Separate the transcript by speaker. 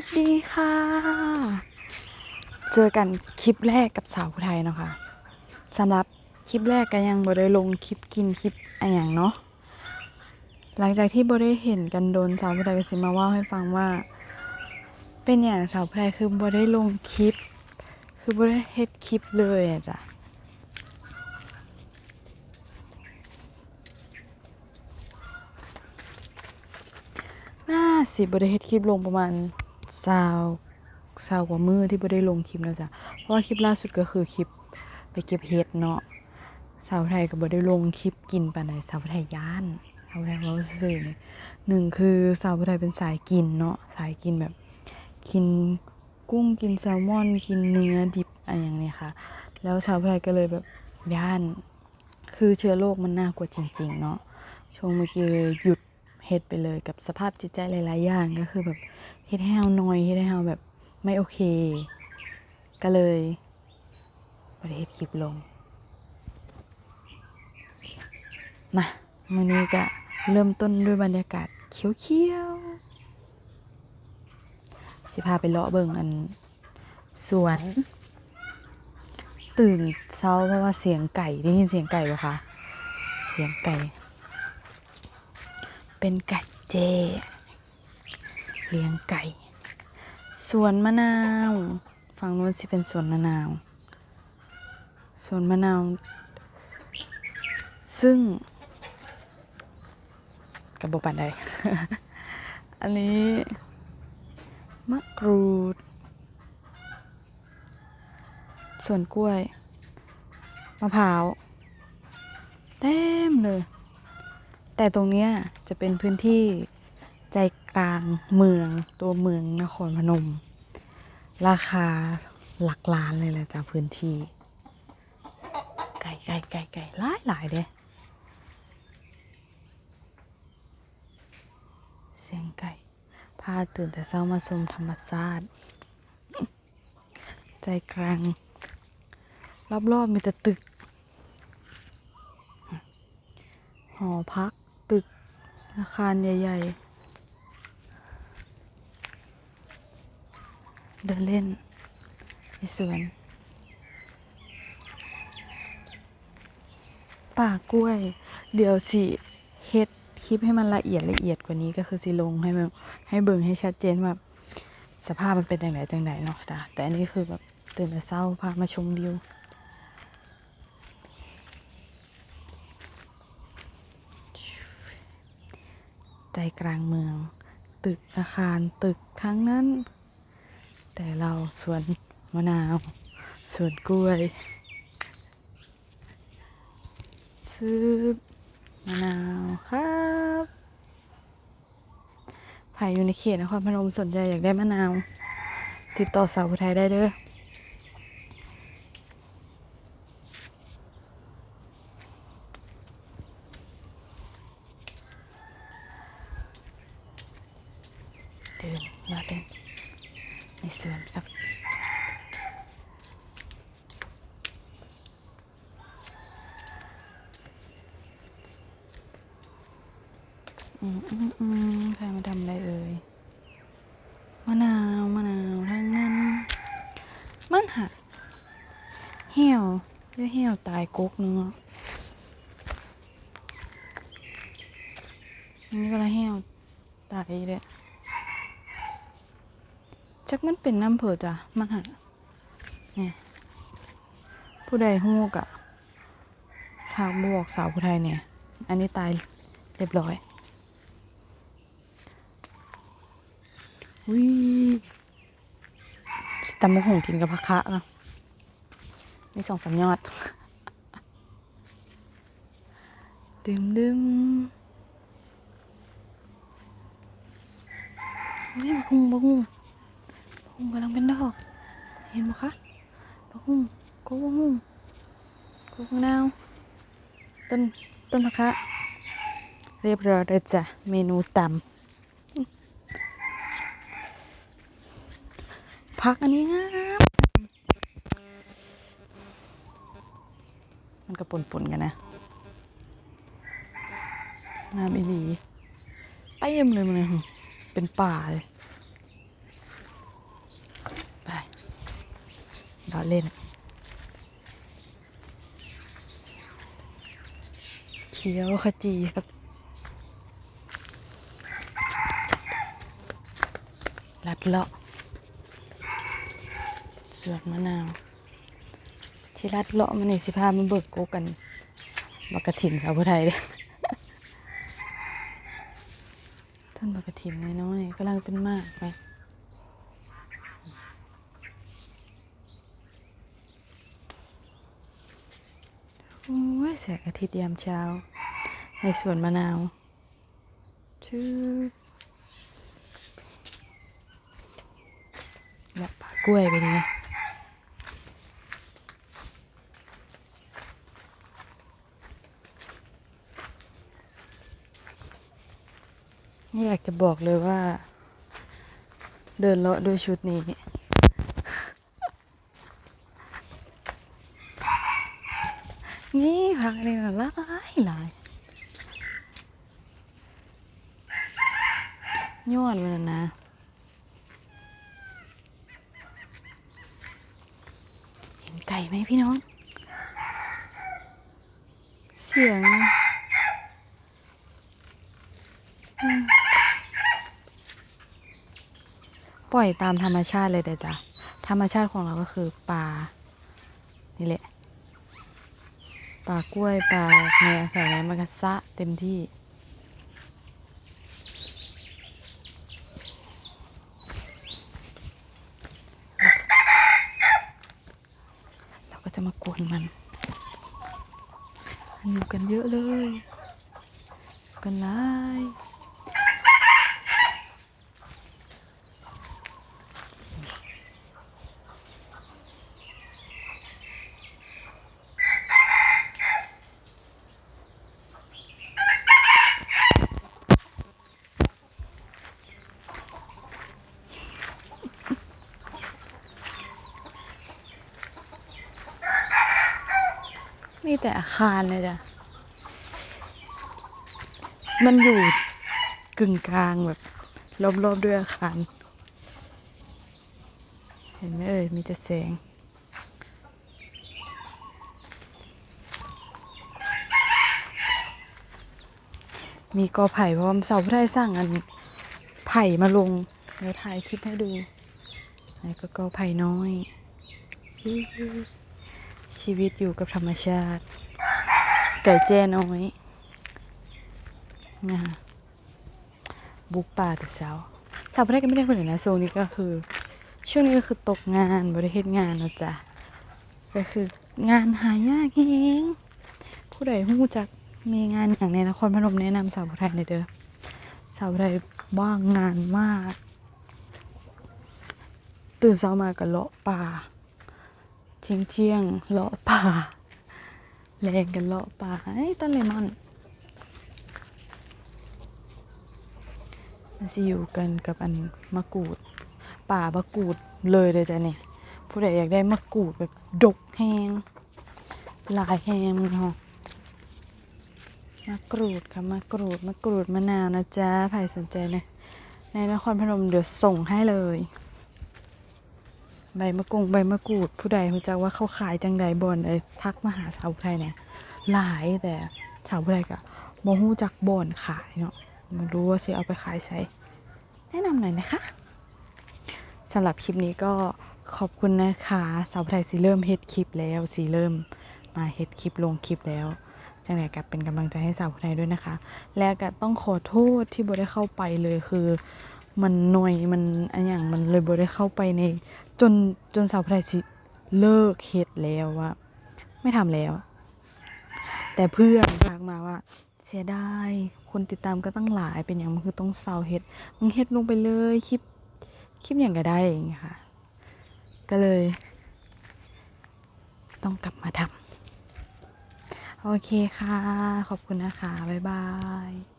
Speaker 1: สวัสดีค่ะ เจอกันคลิปแรกกับสาวไทยเนาะค่ะสำหรับคลิปแรกก็ยังบ่ได้ลงคลิปกินคลิปอะไรอย่างเนาะหลังจากที่บ่ได้เห็นกันโดนสาวไทยก็สิมาว่าให้ฟังว่า เป็นอย่างสาวไทยคือบ่ได้ลงคลิป คือบ่ได้เฮ็ดคลิปเลยอะจ้ะน่าสิบ่ได้เฮ็ดคลิปลงประมาณ ซาวซาวกว่ามือที่บ่ได้ลงคลิปแล้วจ้ะเพราะว่าคลิปล่าสุดก็คือคลิปไปเก็บเห็ดเนาะสาวไทยก็บ่ได้ลงคลิปกินปานใดสาวไทยย่านสาวไทยเว้าซื่อๆนี่หนึ่งคือสาวไทยเป็นสายกินเนาะสายกินแบบกินกุ้งกินแซลมอนกินเนื้อดิบอะไรอย่างเนี้ยค่ะ แล้วสาวไทยก็เลยแบบย่าน คือเชื้อโรคมันน่ากลัวจริง ๆ เนาะช่วงเมื่อกี้หยุดเฮ็ดไปเลยกับสภาพจิตใจหลาย ๆ อย่างก็คือแบบ เฮ็ดให้เฮานอยเฮ็ดให้เฮาแบบไม่โอเค ก็เลยบ่ได้เฮ็ดคลิปลง มามื้อนี้ก็เริ่มต้นด้วยบรรยากาศเขียวๆสิพาไปเลาะเบิ่งอันสวน ตื่นเช้าเพราะว่าเสียงไก่ได้ยินเสียงไก่ปะคะเสียงไก่ เป็นไก่เจ เลี้ยงไก่ สวนมะนาว ฝั่งนู้นสิเป็นสวนมะนาว สวนมะนาว ซึ่งกระบอกปันใดอันนี้ มะกรูด สวนกล้วย มะพร้าว เต็มเลย แต่ตรงเนี้ยจะเป็นพื้นที่ใจ กลางเมืองตัวเมืองนครพนม ราคาหลักล้านเลยแหละจ้ะพื้นที่ ไก่ไก่ไก่ไก่หลายหลายเด้เสียงไก่พาตื่นแต่เช้ามาชมธรรมชาติใจกลาง รอบๆมีแต่ตึก หอพักตึกอาคารใหญ่ ๆ เดินเล่นในสวน ป่ากล้วย เดี๋ยวสิเฮ็ดคลิปให้มันละเอียดละเอียดกว่านี้ก็คือสิลงให้มันให้เบิ่งให้ชัดเจนว่าสภาพมันเป็นจังไดจังไดเนาะจ้ะแต่อันนี้คือแบบตื่นแต่เช้าพามาชมวิวใจกลางเมือง ตึกอาคารตึกทั้งนั้น แต่เราสวนมะนาว สวนกล้วย ซื้อมะนาวครับใครอยู่ในเขตนครพนมสนใจอยากได้มะนาว ติดต่อสาวผู้ไทยได้เด้อเดินมาเดิน สวนครับอืมอืมอืมใครมาทำอะไรเอ่ยมะนาวมะนาวทั้งนั้นมันหะเหี่ยวเรียกเหี่ยวตายกกเนื้อะอันนี้ก็ละเหี่ยวตายเลย จักมันเป็นน้ำเผือจ้ะมันหะเนี่ยผู้ใดฮู้กะทางบวกสาวผู้ไทยเนี่ย อันนี้ตายเรียบร้อยวิสตำมะหงกินกับผักคะนะมีสองสามยอดดื่มดื่มนี่บักฮุงบักฮุง งกำลังเป็นดอก เห็นไหมคะบกหุ่งโกหุ่งโกบักนาวต้นต้นมะคะ เรียบร้อยเลยจ้ะเมนูตำผักอันนี้งามมันก็ปนๆกันนะงามอีหลีเต็มเลยมันเลยเป็นป่าเลย เราเล่นเขียวขจีครับ ลัดเลาะสวนมะนาว ที่ลัดเลาะมันนี่สิพามาเบิกโกกันบักกะถิ่นสาวผู้ไทยเด้ต้นบักกะถิ่นน้อยๆกำลังเป็นมากไป โอ้ย แสงอาทิตย์ยามเช้า ในสวนมะนาวชื่อและป่ากล้วยไปนี่ไม่อยากจะบอกเลยว่า เดินเลาะด้วยชุดนี้ นี่ผักนี่นะหลายหลายยอดมันนะนะเห็นไก่ไหมพี่น้อง เสียงปล่อยตามธรรมชาติเลยแต่จ้ะธรรมชาติของเราก็คือปลานี่แหละ ปลากล้วยปลาเนี่ยแถวนี้มันก็ซะเต็มที่ เราก็จะมากวนมันอยู่กันเยอะเลย กันหลาย มีแต่อาคารเลยจ้ะ มันอยู่กึ่งกลางแบบรอบๆด้วยอาคาร เห็นไหมเอ่ย มีแต่แสงมีกอไผ่พราะว่าเสาพระไทยสร้างอันไผ่มาลงเดี๋ยวถ่ายคลิปให้ดูแล้วก็กอไผ่น้อย ชีวิตอยู่กับธรรมชาติ ไก่แจ้น้อยนะคะบุกป่าแต่เช้าสาวพระไทยก็ไม่ได้คนอื่นนะโซนนี้ก็คือ ช่วงนี้ก็คือตกงานบริเทศงานเนาะจ๊ะก็คืองานหายากเองผู้ใดหู้จักมีงานอย่างในนครพนมแนะนำสาวไทยในอยเด้อสาวไทยว่างงานมาก ตื่นเช้ามาก็เลาะป่า เที่ยงเที่ยงๆเลาะป่าแรงกันเลาะป่าไอ้ยต้นเลมอนมันจะอยู่กันกับอันมะกรูด ป่ามะกรูดเลยเลยจ้ะเนี่ยผู้ใดอยากได้มะกรูดแบบดกแห้งหลายแห้งเนาะมะกรูดค่ะมะกรูดมะกรูดมะนาวนะจ๊ะใครสนใจนะในนครพนมเดี๋ยวส่งให้เลย ใบมะกงใบมะกรูด ผู้ใดรู้จักว่าเขาขายจังใดบอนไอ้ทักมาหาสาวไทยเนี่ยหลายแต่สาวไทยก็บ่ฮู้จักบ่อนขายเนาะไม่รู้ว่าสิเอาไปขายใช้แนะนำหน่อยนะคะสำหรับคลิปนี้ก็ขอบคุณนะคะสาวไทยสีเริ่มเฮ็ดคลิปแล้วสีเริ่มมาเฮ็ดคลิปลงคลิปแล้วจังไหนกับเป็นกำลังใจให้สาวไทยด้วยนะคะ และก็ต้องขอโทษที่บ่ได้เข้าไปเลยคือ มันหน่อยมันอันอย่างมันเลยบ่ได้เข้าไปใน จนจนสาวไทยสิเลิกเฮ็ดแล้วว่าไม่ทำแล้ว แต่เพื่อนทักมาว่า เสียดายคนติดตามก็ตั้งหลายเป็นอย่างมันคือต้องเศร้าเฮ็ดมึงเฮ็ดลงไปเลยคลิปคลิปอย่างก็ได้อย่างเงี้ยค่ะ ก็เลย ต้องกลับมาทำโอเคค่ะ ขอบคุณนะคะ บ๊ายบาย